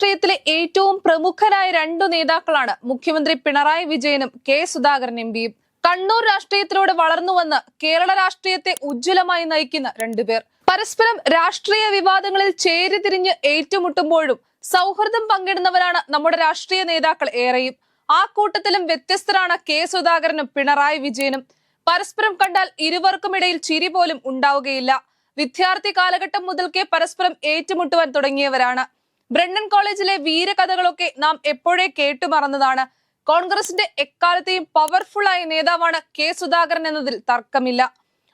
രാഷ്ട്രീയത്തിലെ ഏറ്റവും പ്രമുഖരായ രണ്ടു നേതാക്കളാണ് മുഖ്യമന്ത്രി പിണറായി വിജയനും കെ സുധാകരൻ എം പിയും. കണ്ണൂർ രാഷ്ട്രീയത്തിലൂടെ വളർന്നു വന്ന് കേരള രാഷ്ട്രീയത്തെ ഉജ്ജ്വലമായി നയിക്കുന്ന രണ്ടുപേർ പരസ്പരം രാഷ്ട്രീയ വിവാദങ്ങളിൽ ചേരിതിരിഞ്ഞ് ഏറ്റുമുട്ടുമ്പോഴും സൗഹൃദം പങ്കിടുന്നവരാണ് നമ്മുടെ രാഷ്ട്രീയ നേതാക്കൾ ഏറെയും. ആ കൂട്ടത്തിലും വ്യത്യസ്തരാണ് കെ സുധാകരനും പിണറായി വിജയനും. പരസ്പരം കണ്ടാൽ ഇരുവർക്കുമിടയിൽ ചിരി പോലും ഉണ്ടാവുകയില്ല. വിദ്യാർത്ഥി കാലഘട്ടം മുതൽക്കേ പരസ്പരം ഏറ്റുമുട്ടുവാൻ തുടങ്ങിയവരാണ്. ബ്രണ്ണൻ കോളേജിലെ വീരകഥകളൊക്കെ നാം എപ്പോഴേ കേട്ടു കേട്ടുമറന്നതാണ് കോൺഗ്രസിന്റെ എക്കാലത്തെയും ആയ നേതാവാണ് കെ സുധാകരൻ എന്നതിൽ തർക്കമില്ല.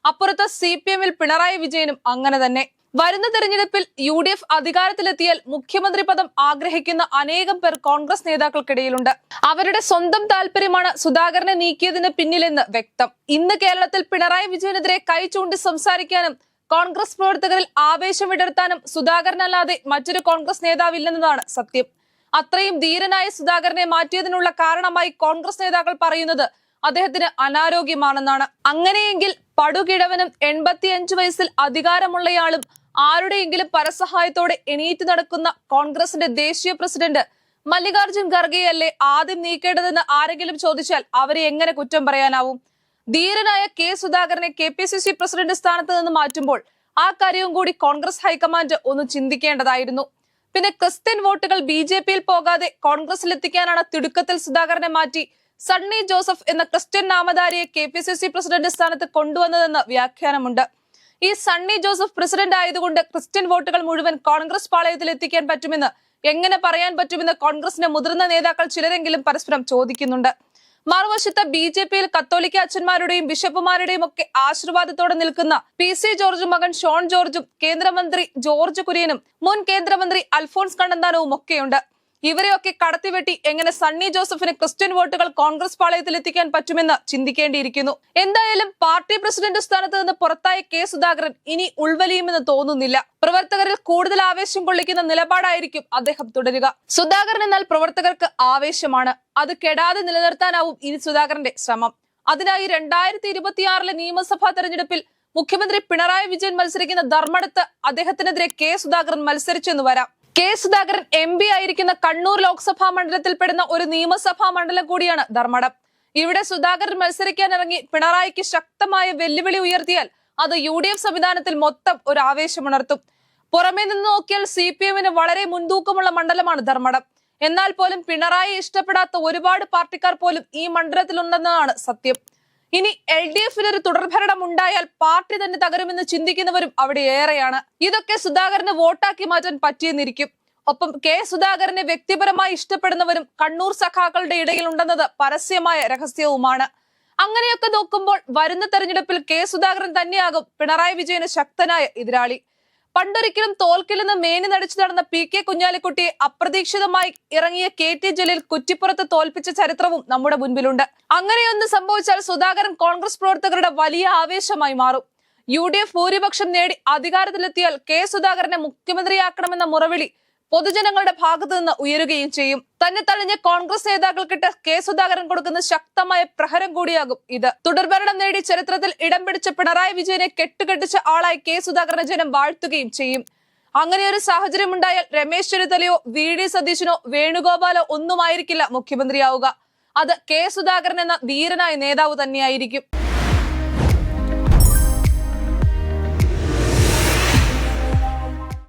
അപ്പുറത്ത് സി പി എമ്മിൽ പിണറായി വിജയനും അങ്ങനെ തന്നെ. വരുന്ന തെരഞ്ഞെടുപ്പിൽ യു ഡി എഫ് അധികാരത്തിലെത്തിയാൽ മുഖ്യമന്ത്രി പദം ആഗ്രഹിക്കുന്ന അനേകം പേർ കോൺഗ്രസ് നേതാക്കൾക്കിടയിലുണ്ട്. അവരുടെ സ്വന്തം താല്പര്യമാണ് സുധാകരനെ നീക്കിയതിന് പിന്നിലെന്ന് വ്യക്തം. ഇന്ന് കേരളത്തിൽ പിണറായി വിജയനെതിരെ കൈ ചൂണ്ടി സംസാരിക്കാനും കോൺഗ്രസ് പ്രവർത്തകരിൽ ആവേശം വിടർത്താനും സുധാകരനല്ലാതെ മറ്റൊരു കോൺഗ്രസ് നേതാവില്ലെന്നതാണ് സത്യം. അത്രയും ധീരനായ സുധാകരനെ മാറ്റിയതിനുള്ള കാരണമായി കോൺഗ്രസ് നേതാക്കൾ പറയുന്നത് അദ്ദേഹത്തിന് അനാരോഗ്യമാണെന്നാണ്. അങ്ങനെയെങ്കിൽ പടുകിഴവനും എൺപത്തിയഞ്ചു വയസ്സിൽ അധികാരമുള്ളയാളും ആരുടെയെങ്കിലും പരസഹായത്തോടെ എണീറ്റ് നടക്കുന്ന കോൺഗ്രസിന്റെ ദേശീയ പ്രസിഡന്റ് മല്ലികാർജുൻ ഖർഗെയല്ലേ ആദ്യം നീക്കേണ്ടതെന്ന് ആരെങ്കിലും ചോദിച്ചാൽ അവരെ എങ്ങനെ കുറ്റം പറയാനാവും? ധീരനായ കെ സുധാകരനെ K P C C president സ്ഥാനത്ത് നിന്ന് മാറ്റുമ്പോൾ ആ കാര്യവും കൂടി കോൺഗ്രസ് ഹൈക്കമാൻഡ് ഒന്ന് ചിന്തിക്കേണ്ടതായിരുന്നു. പിന്നെ ക്രിസ്ത്യൻ വോട്ടുകൾ ബി ജെ പിയിൽ പോകാതെ കോൺഗ്രസിലെത്തിക്കാനാണ് തിടുക്കത്തിൽ സുധാകരനെ മാറ്റി സണ്ണി ജോസഫ് എന്ന Christian നാമധാരിയെ K P C C president സ്ഥാനത്ത് കൊണ്ടുവന്നതെന്ന് വ്യാഖ്യാനമുണ്ട്. ഈ സണ്ണി ജോസഫ് പ്രസിഡന്റ് ആയതുകൊണ്ട് ക്രിസ്ത്യൻ വോട്ടുകൾ മുഴുവൻ കോൺഗ്രസ് പാളയത്തിൽ എത്തിക്കാൻ പറ്റുമെന്ന് എങ്ങനെ പറയാൻ പറ്റുമെന്ന് കോൺഗ്രസിന്റെ മുതിർന്ന നേതാക്കൾ ചിലരെങ്കിലും പരസ്പരം ചോദിക്കുന്നുണ്ട്. മറുവശത്ത് ബി ജെ പിയിൽ കത്തോലിക്ക അച്ഛന്മാരുടെയും ബിഷപ്പുമാരുടെയും ഒക്കെ ആശീർവാദത്തോടെ നിൽക്കുന്ന പി സി ജോർജും മകൻ ഷോൺ ജോർജും കേന്ദ്രമന്ത്രി ജോർജ് കുര്യനും മുൻ കേന്ദ്രമന്ത്രി അൽഫോൺസ് കണ്ണന്താനവും ഒക്കെയുണ്ട്. ഇവരെയൊക്കെ കടത്തിവെട്ടി എങ്ങനെ സണ്ണി ജോസഫിന് ക്രിസ്ത്യൻ വോട്ടുകൾ കോൺഗ്രസ് പാളയത്തിൽ എത്തിക്കാൻ പറ്റുമെന്ന് ചിന്തിക്കേണ്ടിയിരിക്കുന്നു. എന്തായാലും പാർട്ടി പ്രസിഡന്റ് സ്ഥാനത്ത് നിന്ന് പുറത്തായ കെ സുധാകരൻ ഇനി ഉൾവലിയുമെന്ന് തോന്നുന്നില്ല. പ്രവർത്തകരിൽ കൂടുതൽ ആവേശം കൊള്ളിക്കുന്ന നിലപാടായിരിക്കും അദ്ദേഹം തുടരുക. സുധാകരൻ എന്നാൽ പ്രവർത്തകർക്ക് ആവേശമാണ്. അത് കെടാതെ നിലനിർത്താനാവും ഇനി സുധാകരന്റെ ശ്രമം. അതിനായി രണ്ടായിരത്തി ഇരുപത്തിയാറിലെ നിയമസഭാ തെരഞ്ഞെടുപ്പിൽ മുഖ്യമന്ത്രി പിണറായി വിജയൻ മത്സരിക്കുന്ന ധർമ്മടത്ത് അദ്ദേഹത്തിനെതിരെ കെ സുധാകരൻ മത്സരിച്ചെന്ന് വരാം. കെ സുധാകരൻ എം പി ആയിരിക്കുന്ന കണ്ണൂർ ലോക്സഭാ മണ്ഡലത്തിൽപ്പെടുന്ന ഒരു നിയമസഭാ മണ്ഡലം കൂടിയാണ് ധർമ്മടം. ഇവിടെ സുധാകരൻ മത്സരിക്കാൻ ഇറങ്ങി പിണറായിക്ക് ശക്തമായ വെല്ലുവിളി ഉയർത്തിയാൽ അത് യു ഡി എഫ് സംവിധാനത്തിൽ മൊത്തം ഒരു ആവേശമുണർത്തും. പുറമേ നിന്ന് നോക്കിയാൽ സി പി എമ്മിന് വളരെ മുൻതൂക്കമുള്ള മണ്ഡലമാണ് ധർമ്മടം. എന്നാൽ പോലും പിണറായി ഇഷ്ടപ്പെടാത്ത ഒരുപാട് പാർട്ടിക്കാർ പോലും ഈ മണ്ഡലത്തിലുണ്ടെന്നതാണ് സത്യം. ഇനി എൽ ഡി എഫിന് ഒരു തുടർഭരണം ഉണ്ടായാൽ പാർട്ടി തന്നെ തകരുമെന്ന് ചിന്തിക്കുന്നവരും അവിടെ ഏറെയാണ്. ഇതൊക്കെ സുധാകരന് വോട്ടാക്കി മാറ്റാൻ പറ്റിയെന്നിരിക്കും. ഒപ്പം കെ സുധാകരനെ വ്യക്തിപരമായി ഇഷ്ടപ്പെടുന്നവരും കണ്ണൂർ സഖാക്കളുടെ ഇടയിൽ ഉണ്ടെന്നത് പരസ്യമായ രഹസ്യവുമാണ്. അങ്ങനെയൊക്കെ നോക്കുമ്പോൾ വരുന്ന തെരഞ്ഞെടുപ്പിൽ കെ സുധാകരൻ തന്നെയാകും പിണറായി വിജയന് ശക്തനായ എതിരാളി. പണ്ടൊരിക്കലും തോൽക്കില്ലെന്ന് മേനി നടിച്ചു നടന്ന പി കെ കുഞ്ഞാലിക്കുട്ടി അപ്രതീക്ഷിതമായി ഇറങ്ങിയ കെ ടി ജലീൽ കുറ്റിപ്പുറത്ത് തോൽപ്പിച്ച ചരിത്രവും നമ്മുടെ മുൻപിലുണ്ട്. അങ്ങനെയൊന്ന് സംഭവിച്ചാൽ സുധാകരൻ കോൺഗ്രസ് പ്രവർത്തകരുടെ വലിയ ആവേശമായി മാറും. യു ഡി എഫ് ഭൂരിപക്ഷം നേടി അധികാരത്തിലെത്തിയാൽ കെ സുധാകരനെ മുഖ്യമന്ത്രിയാക്കണമെന്ന മുറവിളി പൊതുജനങ്ങളുടെ ഭാഗത്തു നിന്ന് ഉയരുകയും ചെയ്യും. തന്നെ തഴഞ്ഞ കോൺഗ്രസ് നേതാക്കൾക്കിട്ട് കെ സുധാകരൻ കൊടുക്കുന്ന ശക്തമായ പ്രഹരം കൂടിയാകും ഇത്. തുടർഭരണം നേടി ചരിത്രത്തിൽ ഇടം പിടിച്ച പിണറായി വിജയനെ കെട്ടുകെട്ടിച്ച ആളായി കെ സുധാകരനെ ജനം വാഴ്ത്തുകയും ചെയ്യും. അങ്ങനെ ഒരു സാഹചര്യം ഉണ്ടായാൽ രമേശ് ചെന്നിത്തലയോ വി ഡി സതീശനോ വേണുഗോപാലോ ഒന്നുമായിരിക്കില്ല മുഖ്യമന്ത്രിയാവുക. അത് കെ സുധാകരൻ എന്ന ധീരനായ നേതാവ് തന്നെയായിരിക്കും.